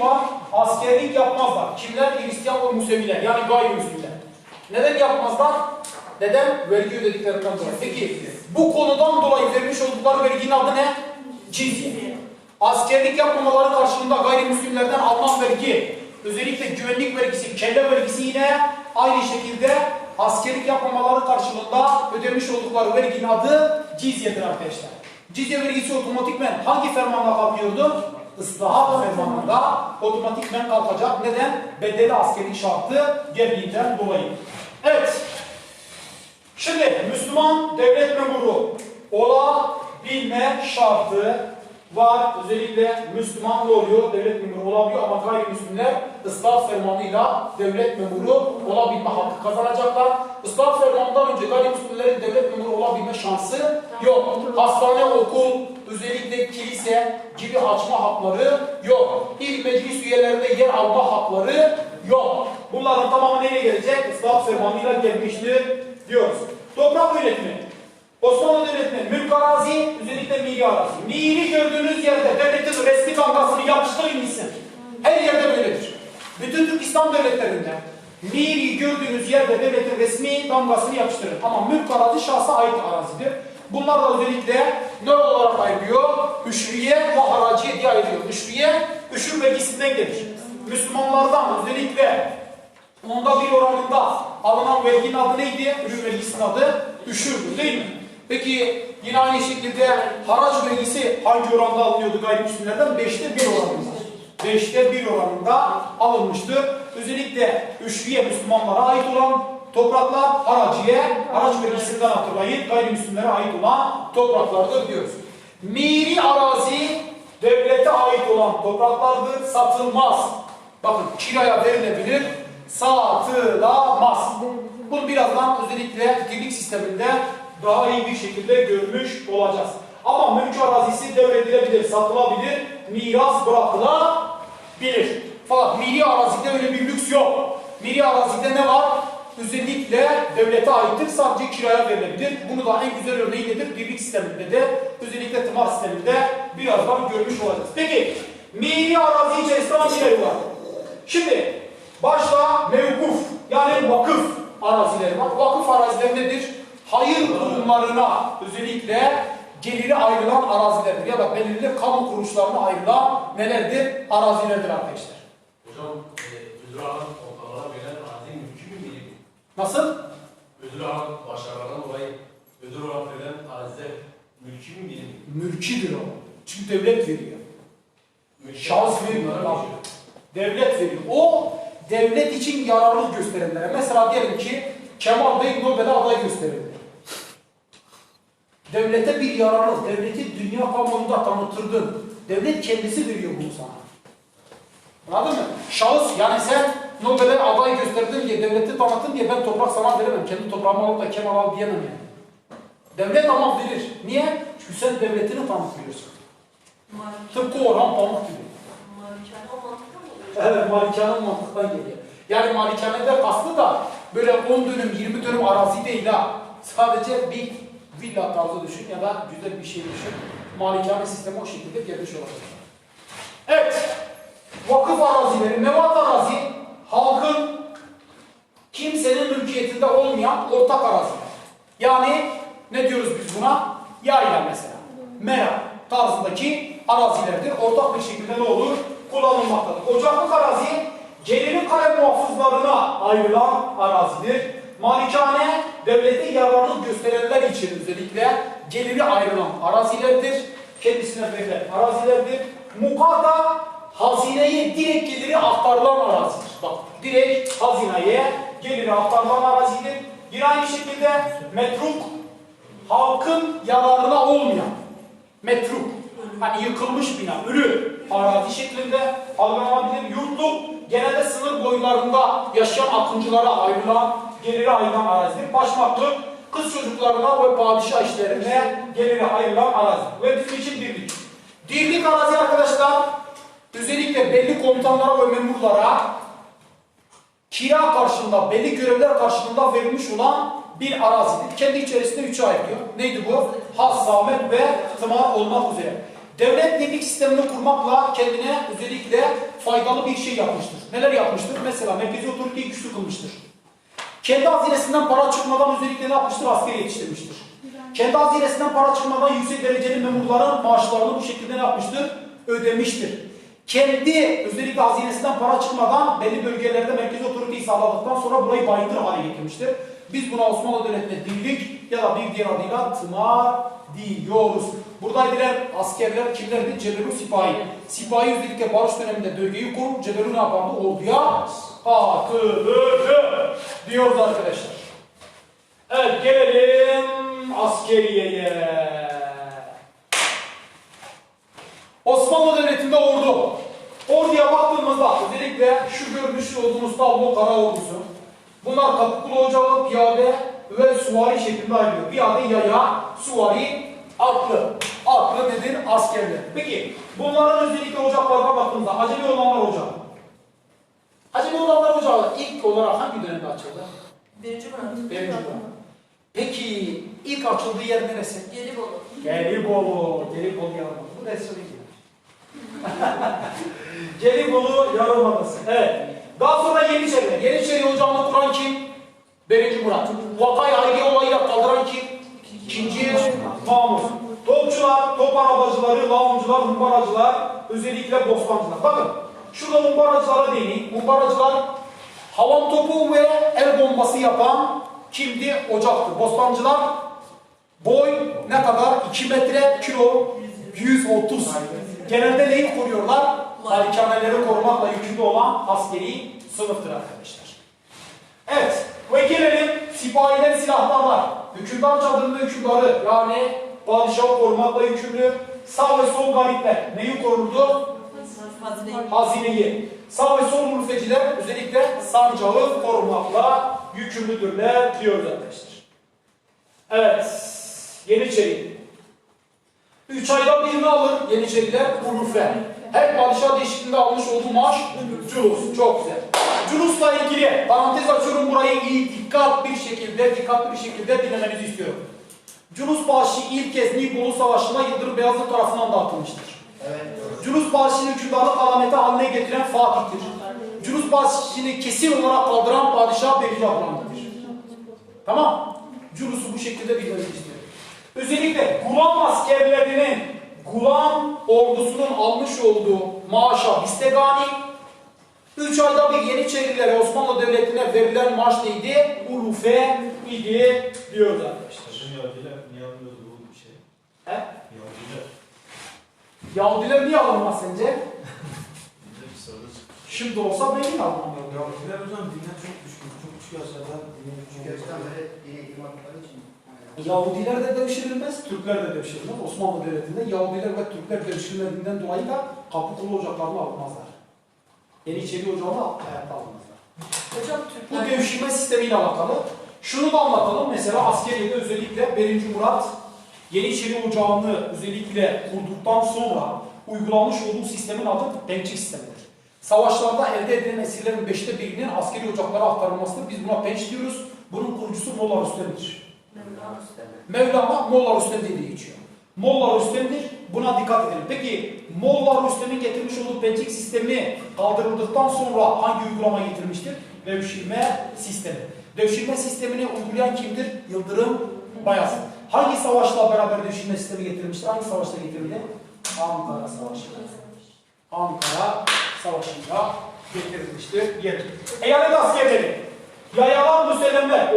var, askerlik yapmazlar. Kimler? Hristiyan ve Museviler yani gayrimüslimler. Neden yapmazlar? Neden? Vergi ödediklerinden dolayı. Peki bu konudan dolayı vermiş oldukları verginin adı ne? Cizye. Askerlik yapmamaları karşılığında gayrimüslimlerden alınan vergi, özellikle güvenlik vergisi, kelle vergisi yine aynı şekilde askerlik yapmamaları karşılığında ödemiş oldukları verginin adı cizyedir arkadaşlar. Cizye vergisi otomatikmen hangi fermanla kalkıyordu? Islahat fermanında otomatikmen kalkacak. Neden? Bedeli askerlik şartı geldiğinden dolayı. Evet. Şimdi Müslüman devlet memuru olabilme şartı var. Özellikle Müslüman ne oluyor? Devlet memuru olabiliyor ama gayrimüslimler ıslah fermanıyla devlet memuru olabilme hakkı kazanacaklar. Islah fermanından önce gayrimüslimlerin devlet memuru olabilme şansı yok. Hastane, okul, özellikle kilise gibi açma hakları yok. İl meclis üyelerinde yer alma hakları yok. Bunların tamamı nereye gelecek? Islah fermanıyla gelmiştir diyoruz. Toprak yönetimi. Osmanlı Devleti'nin mülk arazi, özellikle miri arazi. Miri gördüğünüz yerde devletin resmi damgasını yapıştırın gitsin. Her yerde böyledir. Bütün Türk İslam devletlerinde miri gördüğünüz yerde devletin resmi damgasını yapıştırın. Ama mülk arazi şahsa ait arazidir. Bunlar da özellikle ne? Üşriye ve haraciye diye ayrılıyor. Üşriye, üşür vergisinden gelir. Müslümanlardan özellikle onda bir oranında alınan verginin adı neydi? Ürün vergisinin adı üşürdü değil mi? Peki yine aynı şekilde haraç vergisi hangi oranda alınıyordu gayrimüslimlerden? Beşte bir oranında. Beşte bir oranında alınmıştır. Özellikle üşüye Müslümanlara ait olan topraklar haraciye, haraç vergisinden hatırlayın gayrimüslimlere ait olan topraklardır diyoruz. Miri arazi devlete ait olan topraklardır, satılmaz. Bakın kiraya verilebilir, satılamaz. Bunu birazdan özellikle dirlik sisteminde daha iyi bir şekilde görmüş olacağız. Ama mülk arazisi devredilebilir, satılabilir, miras bırakılabilir. Fakat miri arazide öyle bir lüks yok. Miri arazide ne var? Özellikle devlete aittir, sadece kiraya verilebilir. Bunu da en güzel örneği nedir? Birlik sisteminde de, özellikle tımar sisteminde birazdan görmüş olacağız. Peki, miri arazi içerisinde hangileri var? Şimdi, başta mevkuf, yani vakıf arazileri var. Vakıf arazileri nedir? Hayır kurumlarına özellikle geliri ayrılan arazilerdir. Ya da belirli kamu kuruluşlarına ayrılan nelerdir? Arazilerdir arkadaşlar. Hocam, e, Nasıl? Ödül alan başarılarından dolayı ödül olarak verilen araziler mülkü mü değil mi? Mülkidir o. Çünkü devlet veriyor. Mülkü Şahıs vermiyor. Bak. Devlet veriyor. O devlet için yararlı gösterenlere. Mesela diyelim ki Kemal Bey Nobel'e aday gösterildi. Devlete bir yararlı, devleti dünya kamuoyunda tanıtırdın. Devlet kendisi veriyor bunu sana. Anladın mı? Şahıs yani sen Nobel'e aday gösterdin diye, devleti tanıttın diye ben toprak sana veremem. Kendi toprağımı alıp da Kemal al diyemem yani. Devlet ama verir. Niye? Çünkü sen devletini tanıtıyorsun. Tıpkı Orhan Pamuk gibi. Evet, malikane mantıktan geliyor. Yani malikanede kastı da böyle 10 dönüm, 20 dönüm arazi değil ha. Sadece bir villa tarzı düşün ya da güzel bir şey düşün. Malikane sistemi o şekilde gelmiş olacak. Evet. Vakıf arazileri, mevat arazi, halkın kimsenin mülkiyetinde olmayan ortak araziler. Yani ne diyoruz biz buna? Yayla mesela. Mera tarzındaki arazilerdir. Ortak bir şekilde ne olur? Kullanılmaktadır. Ocaklık arazi geliri kale muhafızlarına ayrılan arazidir. Malikane devlete yararlı gösterenler için özellikle geliri ayrılan arazilerdir. Kendisine verilen arazilerdir. Mukata hazineye direkt geliri aktarılan arazidir. Bak direkt hazineye geliri aktarılan arazidir. Yine aynı şekilde metruk halkın yararına olmayan metruk hani yıkılmış bina, ölü arazi şeklinde algılanabilir. Yurtluk genelde sınır boylarında yaşayan akıncılara ayrılan, geliri ayrılan arazidir. Başmaklık kız çocuklarına ve padişah işlerine geliri ayrılan arazi. Ve bizim için dirlik. Dirlik arazi arkadaşlar özellikle belli komutanlara ve memurlara kira karşılığında, belli görevler karşılığında verilmiş olan bir arazidir. Kendi içerisinde üçe ayrılıyor. Neydi bu? Has, zahmet ve tımar olmak üzere. Devlet birlik sistemini kurmakla kendine özellikle faydalı bir şey yapmıştır. Neler yapmıştır? Mesela merkezi otoriteyi güçlü kılmıştır. Kendi hazinesinden para çıkmadan özellikle ne yapmıştır? Askeri yetiştirmiştir. Kendi hazinesinden para çıkmadan yüksek dereceli memurların maaşlarını bu şekilde ne yapmıştır? Ödemiştir. Kendi özellikle hazinesinden para çıkmadan belli bölgelerde merkezi otoriteyi sağladıktan sonra burayı bayındır hale getirmiştir. Biz buna Osmanlı Devleti'ne dillik ya da bir diğer adıyla tımar diyoruz. Buradaydılar askerler kimlerdi? Cebelu Sipahi. Sipahi özellikle barış döneminde bölgeyi korur. Cebelu ne yapardı? Orduya katılırdı diyoruz arkadaşlar. Evet gelelim askeriyeye. Osmanlı Devleti'nde ordu. Baktığımızda özellikle şu görmüş olduğunuz tablo kara ordusu. Bunlar kapıkulu ocağı, piyade ve suvari şeklinde ayrılıyor. Piyade yaya, suvari atlı. Atlı nedir? Askerler. Peki bunların özellikle ocaklarına baktığımızda Acemi olanlar ocağı. Acemi olanlar ocağı ilk olarak hangi dönemde açıldı? Birinci Murat. Birinci Murat. Peki ilk açıldığı yer neresi? Gelibolu. Gelibolu. Gelibolu Yarımadası. Bu Resul Gelibolu Yarımadası. Evet. Daha sonra Yeniçeri. Yeniçeri ocağını kuran kim? Birinci Murat. Vakay Hayri olayıyla kaldıran kim? İkinci Mahmut. Topçular, top arabacıları, lağımcılar, humbaracılar, özellikle bostancılar. Bakın, şurada humbaracılara değineyim. Humbaracılar havan topu ve el bombası yapan kimdi? Ocaktı. Bostancılar boy ne kadar? 2 metre, kilo 130. Genelde neyi koruyorlar? Malikaneleri korumakla yükümlü olan askeri sınıftır arkadaşlar. Evet, ve gelelim sipahilerin silahları var. Hükümdar çadırında hükümdarı yani padişahı korumakla yükümlü. Sağ ve sol garipler neyi korurdu? Hazine. Hazineyi. Sağ ve sol mülteciler özellikle sancağı korumakla yükümlüdürler diyoruz arkadaşlar. Evet, Yeniçeri. Üç ayda birini alır Yeniçeriler Urfe. Her padişah değişikliğinde almış olduğu maaş Culus. Çok güzel. Culus'la ilgili parantez açıyorum burayı iyi dikkat bir şekilde, dikkatli bir şekilde dinlemenizi istiyorum. Culus bağışı ilk kez Nibolu Savaşı'nda Yıldırım Beyazıt tarafından dağıtılmıştır. Culus bağışını hükümdarlık alameti haline getiren Fatih'tir. Culus bağışını kesin olarak kaldıran padişah Birinci Abdülhamid'dir. Tamam. Culus'u bu şekilde bilmenizi istiyorum. Özellikle Gulam askerlerinin Gulam ordusunun almış olduğu maaşa Bistegani 3 ayda bir Yeniçerilere Osmanlı Devleti'ne verilen maaş neydi? Ulufe idi diyoruz arkadaşlar. Yahudiler niye almıyordu bu bir şey? He? Yahudiler. Yahudiler niye alınmaz sence? Şimdi olsa benim almam. Yahudiler hocam dine çok düşkün, çok küçük yaşlarda dine düşkün. Gerçekten böyle dini imanları için. Yahudiler de devşirilmez, Türkler de devşirilmez. Osmanlı Devleti'nde Yahudiler ve Türkler devşirilmediğinden dolayı da Kapıkulu ocaklarını almazlar. Yeniçeri ocağını hayatta almazlar. Hocam Bu Türkler. devşirme sistemiyle alakalı. Şunu da anlatalım. Mesela askeriyede özellikle 1. Murat Yeniçeri Ocağı'nı özellikle kurduktan sonra uygulamış olduğu sistemin adı pençik sistemidir. Savaşlarda elde edilen esirlerin beşte birinin askeri ocaklara aktarılmasıdır. Biz buna penç diyoruz. Bunun kurucusu Molla Rüstem'dir. Mevlana Molla Rüstem diye geçiyor. Molla Rüstem'dir. Buna dikkat edelim. Peki Molla Rüstem'in getirmiş olduğu pençik sistemi kaldırıldıktan sonra hangi uygulama getirmiştir? Devşirme sistemi. Devşirme sistemini uygulayan kimdir? Yıldırım Bayezid. Hangi savaşla beraber devşirme sistemi getirilmiştir? Hangi savaşla getirildi? Ankara Savaşı. Ankara Savaşı'nda getirilmiştir. Diyelim. Eyalet askerleri. Yayalan müsellemler.